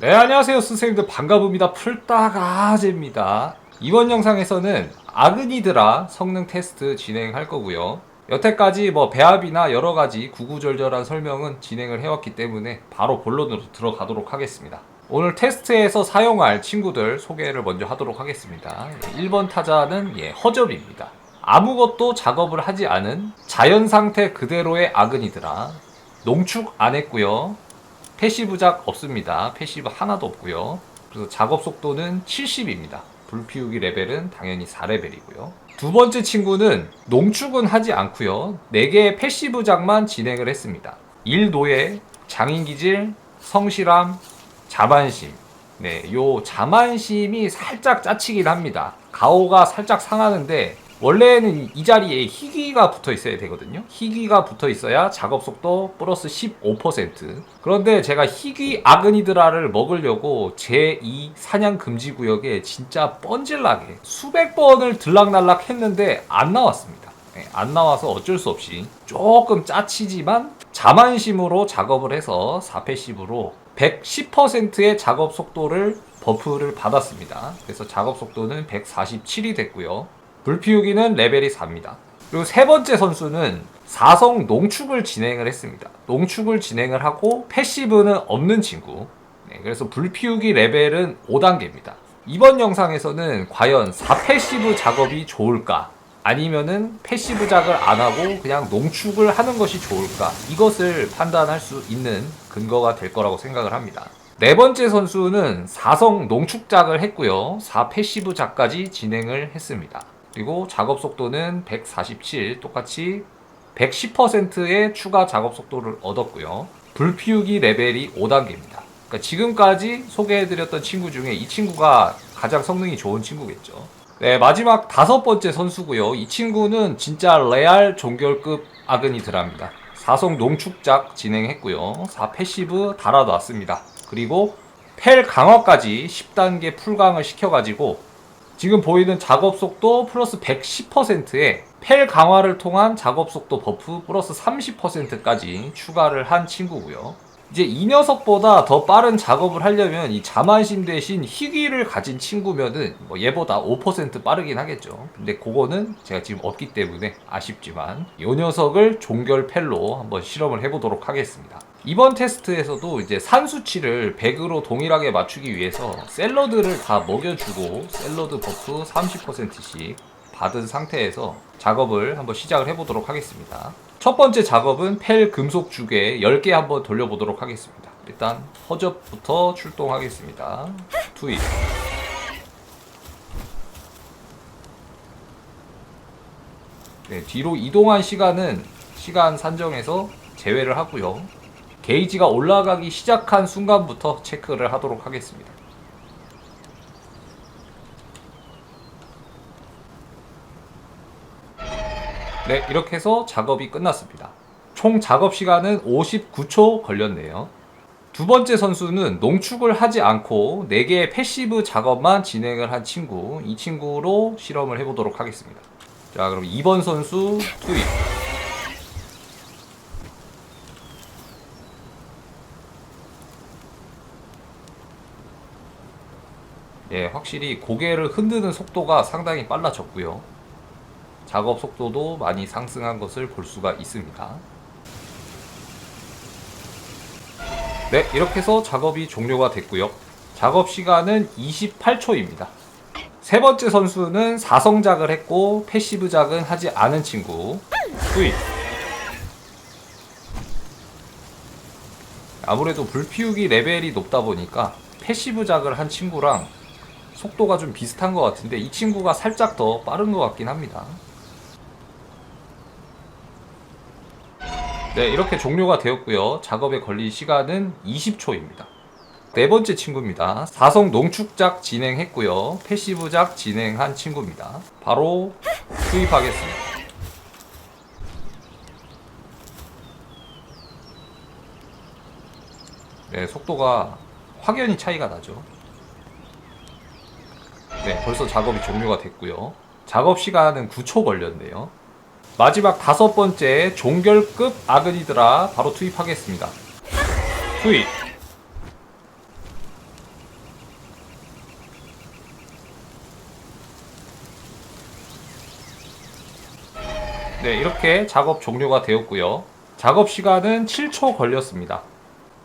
네 안녕하세요 선생님들. 반갑습니다. 풀따가제입니다. 이번 영상에서는 아그니드라 성능 테스트 진행할 거고요. 여태까지 뭐 배합이나 여러가지 구구절절한 설명은 진행을 해왔기 때문에 바로 본론으로 들어가도록 하겠습니다. 오늘 테스트에서 사용할 친구들 소개를 먼저 하도록 하겠습니다. 1번 타자는 예, 허접입니다. 아무것도 작업을 하지 않은 자연 상태 그대로의 아그니드라. 농축 안 했고요 패시브작 없습니다. 패시브 하나도 없고요. 그래서 작업 속도는 70입니다. 불 피우기 레벨은 당연히 4레벨이고요. 두 번째 친구는 농축은 하지 않고요. 4개의 패시브작만 진행을 했습니다. 일노예, 장인기질, 성실함, 자만심. 네, 요 자만심이 살짝 짜치긴 합니다. 가오가 살짝 상하는데 원래는 이 자리에 희귀가 붙어 있어야 되거든요. 희귀가 붙어 있어야 작업 속도 플러스 15%. 그런데 제가 희귀 아그니드라를 먹으려고 제2 사냥 금지 구역에 진짜 뻔질나게 수백 번을 들락날락 했는데 안 나왔습니다. 네, 안 나와서 어쩔 수 없이 조금 짜치지만 자만심으로 작업을 해서 4패시브로 110%의 작업 속도를 버프를 받았습니다. 그래서 작업 속도는 147이 됐고요. 불피우기는 레벨이 4입니다. 그리고 세 번째 선수는 사성 농축을 진행을 했습니다. 농축을 진행을 하고 패시브는 없는 친구. 네, 그래서 불피우기 레벨은 5단계입니다. 이번 영상에서는 과연 4패시브 작업이 좋을까? 아니면은 패시브 작을 안 하고 그냥 농축을 하는 것이 좋을까? 이것을 판단할 수 있는 근거가 될 거라고 생각을 합니다. 네 번째 선수는 4성 농축작을 했고요. 4패시브작까지 진행을 했습니다. 그리고 작업 속도는 147 똑같이 110%의 추가 작업 속도를 얻었고요. 불 피우기 레벨이 5단계입니다. 그러니까 지금까지 소개해드렸던 친구 중에 이 친구가 가장 성능이 좋은 친구겠죠. 네, 마지막 다섯 번째 선수고요. 이 친구는 진짜 레알 종결급 아그니드랍니다. 4성 농축작 진행했고요. 4 패시브 달아놨습니다. 그리고 펠 강화까지 10단계 풀강을 시켜가지고 지금 보이는 작업 속도 플러스 110%에 펠 강화를 통한 작업 속도 버프 플러스 30%까지 추가를 한 친구고요. 이제 이 녀석보다 더 빠른 작업을 하려면 이 자만심 대신 희귀를 가진 친구면은 뭐 얘보다 5% 빠르긴 하겠죠. 근데 그거는 제가 지금 없기 때문에 아쉽지만 이 녀석을 종결 펠로 한번 실험을 해보도록 하겠습니다. 이번 테스트에서도 이제 산수치를 100으로 동일하게 맞추기 위해서 샐러드를 다 먹여주고 샐러드 버프 30%씩 받은 상태에서 작업을 한번 시작을 해보도록 하겠습니다. 첫 번째 작업은 펠 금속 주개 10개 한번 돌려보도록 하겠습니다. 일단 허접부터 출동하겠습니다. 투입. 네, 뒤로 이동한 시간은 시간 산정에서 제외를 하고요. 게이지가 올라가기 시작한 순간부터 체크를 하도록 하겠습니다. 네, 이렇게 해서 작업이 끝났습니다. 총 작업 시간은 59초 걸렸네요. 두 번째 선수는 농축을 하지 않고 4개의 패시브 작업만 진행을 한 친구, 이 친구로 실험을 해보도록 하겠습니다. 자, 그럼 2번 선수 투입. 예, 확실히 고개를 흔드는 속도가 상당히 빨라졌고요. 작업 속도도 많이 상승한 것을 볼 수가 있습니다. 네, 이렇게 해서 작업이 종료가 됐고요. 작업 시간은 28초입니다. 세 번째 선수는 4성작을 했고 패시브작은 하지 않은 친구 투입 아무래도 불피우기 레벨이 높다 보니까 패시브작을 한 친구랑 속도가 좀 비슷한 것 같은데 이 친구가 살짝 더 빠른 것 같긴 합니다. 네, 이렇게 종료가 되었고요. 작업에 걸린 시간은 20초입니다. 네 번째 친구입니다. 사성 농축작 진행했고요. 패시브작 진행한 친구입니다. 바로 투입하겠습니다. 네, 속도가 확연히 차이가 나죠. 네, 벌써 작업이 종료가 됐고요. 작업 시간은 9초 걸렸네요. 마지막 다섯 번째 종결급 아그니드라 바로 투입하겠습니다. 투입. 네, 이렇게 작업 종료가 되었고요. 작업 시간은 7초 걸렸습니다.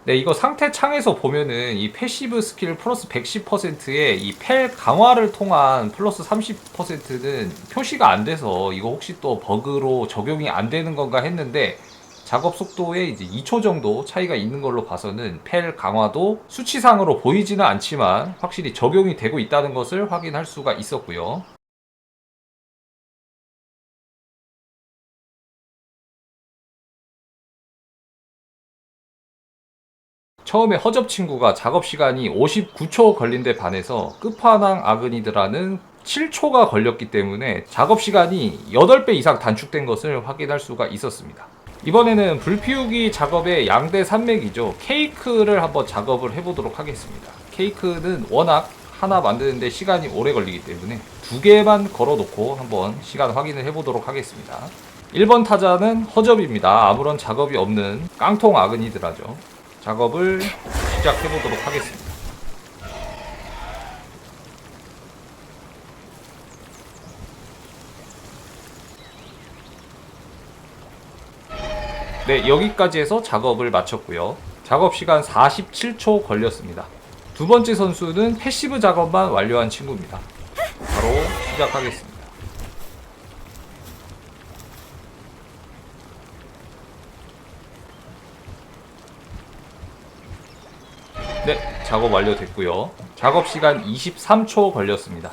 네, 이거 상태 창에서 보면은 이 패시브 스킬 플러스 110%의 이펠 강화를 통한 플러스 30%는 표시가 안 돼서 이거 혹시 또 버그로 적용이 안 되는 건가 했는데 작업 속도에 이제 2초 정도 차이가 있는 걸로 봐서는 펠 강화도 수치상으로 보이지는 않지만 확실히 적용이 되고 있다는 것을 확인할 수가 있었고요. 처음에 허접 친구가 작업 시간이 59초 걸린 데 반해서 끝판왕 아그니드라는 7초가 걸렸기 때문에 작업 시간이 8배 이상 단축된 것을 확인할 수가 있었습니다. 이번에는 불 피우기 작업의 양대 산맥이죠. 케이크를 한번 작업을 해보도록 하겠습니다. 케이크는 워낙 하나 만드는데 시간이 오래 걸리기 때문에 두 개만 걸어놓고 한번 시간 확인을 해보도록 하겠습니다. 1번 타자는 허접입니다. 아무런 작업이 없는 깡통 아그니드라죠. 작업을 시작해 보도록 하겠습니다. 네, 여기까지 해서 작업을 마쳤고요. 작업 시간 47초 걸렸습니다. 두 번째 선수는 패시브 작업만 완료한 친구입니다. 바로 시작하겠습니다. 네, 작업 완료됐고요. 작업 시간 23초 걸렸습니다.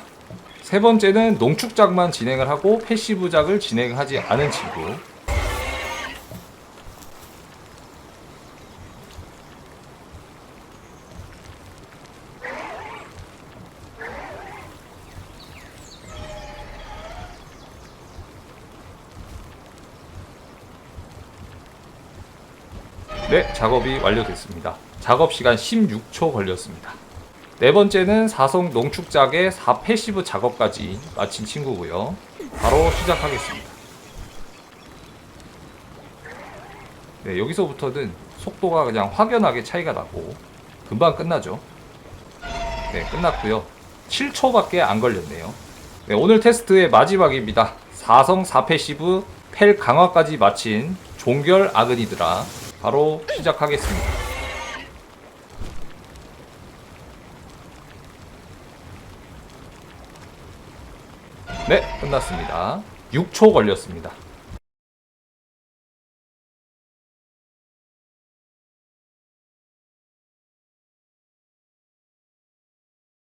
세 번째는 농축작만 진행을 하고 패시브작을 진행하지 않은 친구. 네, 작업이 완료됐습니다. 작업 시간 16초 걸렸습니다. 네 번째는 사성 농축작의 4패시브 작업까지 마친 친구고요. 바로 시작하겠습니다. 네, 여기서부터는 속도가 그냥 확연하게 차이가 나고 금방 끝나죠. 네, 끝났고요. 7초밖에 안 걸렸네요. 네, 오늘 테스트의 마지막입니다. 4성 4패시브 펠 강화까지 마친 종결 아그니드라 바로 시작하겠습니다. 네, 끝났습니다. 6초 걸렸습니다.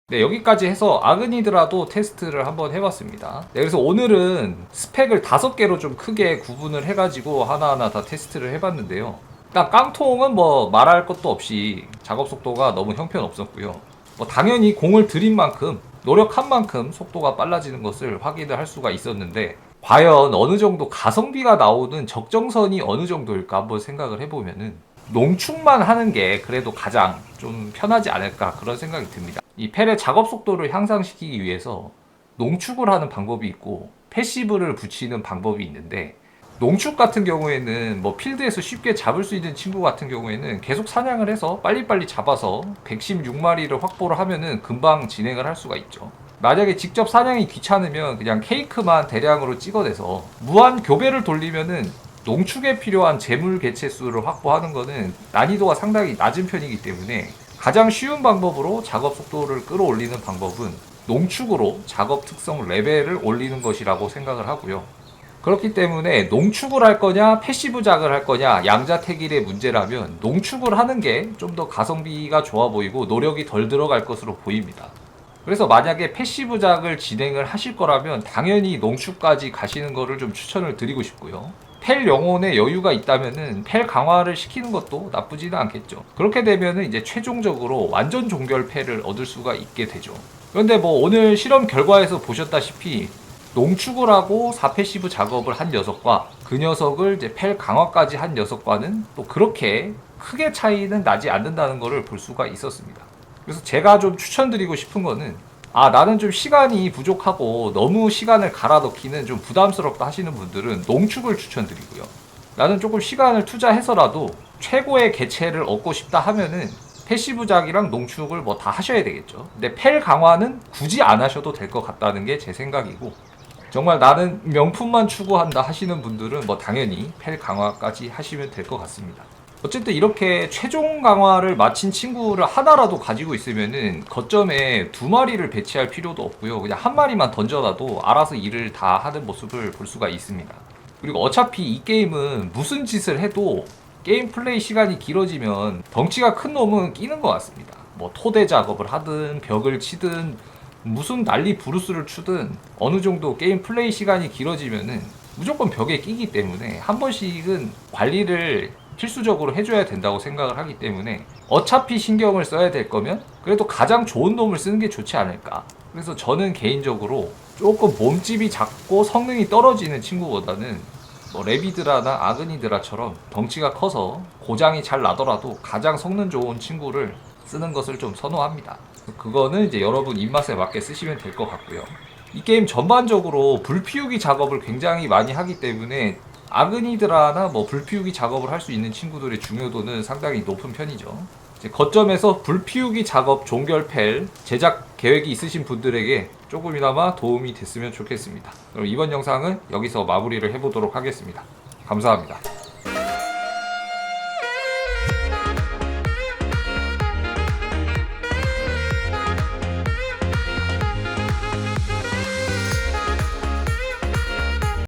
네, 여기까지 해서 아그니드라도 테스트를 한번 해봤습니다. 네, 그래서 오늘은 스펙을 다섯 개로 좀 크게 구분을 해가지고 하나하나 다 테스트를 해봤는데요. 일단 깡통은 뭐 말할 것도 없이 작업 속도가 너무 형편없었고요. 뭐 당연히 공을 들인 만큼 노력한 만큼 속도가 빨라지는 것을 확인을 할 수가 있었는데 과연 어느 정도 가성비가 나오는 적정선이 어느 정도일까 한번 생각을 해보면은 농축만 하는 게 그래도 가장 좀 편하지 않을까 그런 생각이 듭니다. 이 펠의 작업 속도를 향상시키기 위해서 농축을 하는 방법이 있고 패시브를 붙이는 방법이 있는데 농축 같은 경우에는 뭐 필드에서 쉽게 잡을 수 있는 친구 같은 경우에는 계속 사냥을 해서 빨리빨리 잡아서 116마리를 확보를 하면은 금방 진행을 할 수가 있죠. 만약에 직접 사냥이 귀찮으면 그냥 케이크만 대량으로 찍어내서 무한 교배를 돌리면은 농축에 필요한 재물 개체 수를 확보하는 것은 난이도가 상당히 낮은 편이기 때문에 가장 쉬운 방법으로 작업 속도를 끌어올리는 방법은 농축으로 작업 특성 레벨을 올리는 것이라고 생각을 하고요. 그렇기 때문에 농축을 할 거냐 패시브작을 할 거냐 양자택일의 문제라면 농축을 하는 게 좀 더 가성비가 좋아 보이고 노력이 덜 들어갈 것으로 보입니다. 그래서 만약에 패시브작을 진행을 하실 거라면 당연히 농축까지 가시는 거를 좀 추천을 드리고 싶고요. 펠 영혼에 여유가 있다면은 펠 강화를 시키는 것도 나쁘지는 않겠죠. 그렇게 되면은 이제 최종적으로 완전 종결 펠을 얻을 수가 있게 되죠. 그런데 뭐 오늘 실험 결과에서 보셨다시피 농축을 하고 4패시브 작업을 한 녀석과 그 녀석을 이제 펠 강화까지 한 녀석과는 또 그렇게 크게 차이는 나지 않는다는 것을 볼 수가 있었습니다. 그래서 제가 좀 추천드리고 싶은 거는 아 나는 좀 시간이 부족하고 너무 시간을 갈아 넣기는 좀 부담스럽다 하시는 분들은 농축을 추천드리고요. 나는 조금 시간을 투자해서라도 최고의 개체를 얻고 싶다 하면은 패시브작이랑 농축을 뭐 다 하셔야 되겠죠. 근데 펠 강화는 굳이 안 하셔도 될 것 같다는 게 제 생각이고 정말 나는 명품만 추구한다 하시는 분들은 뭐 당연히 펠 강화까지 하시면 될 것 같습니다. 어쨌든 이렇게 최종 강화를 마친 친구를 하나라도 가지고 있으면은 거점에 두 마리를 배치할 필요도 없고요. 그냥 한 마리만 던져놔도 알아서 일을 다 하는 모습을 볼 수가 있습니다. 그리고 어차피 이 게임은 무슨 짓을 해도 게임 플레이 시간이 길어지면 덩치가 큰 놈은 끼는 것 같습니다. 뭐 토대 작업을 하든 벽을 치든 무슨 난리 부르스를 추든 어느 정도 게임 플레이 시간이 길어지면은 무조건 벽에 끼기 때문에 한 번씩은 관리를 필수적으로 해줘야 된다고 생각을 하기 때문에 어차피 신경을 써야 될 거면 그래도 가장 좋은 놈을 쓰는 게 좋지 않을까. 그래서 저는 개인적으로 조금 몸집이 작고 성능이 떨어지는 친구보다는 뭐 레비드라나 아그니드라처럼 덩치가 커서 고장이 잘 나더라도 가장 성능 좋은 친구를 쓰는 것을 좀 선호합니다. 그거는 이제 여러분 입맛에 맞게 쓰시면 될 것 같고요. 이 게임 전반적으로 불피우기 작업을 굉장히 많이 하기 때문에 아그니드라나 뭐 불피우기 작업을 할 수 있는 친구들의 중요도는 상당히 높은 편이죠. 거점에서 불피우기 작업 종결 펠 제작 계획이 있으신 분들에게 조금이나마 도움이 됐으면 좋겠습니다. 그럼 이번 영상은 여기서 마무리를 해보도록 하겠습니다. 감사합니다.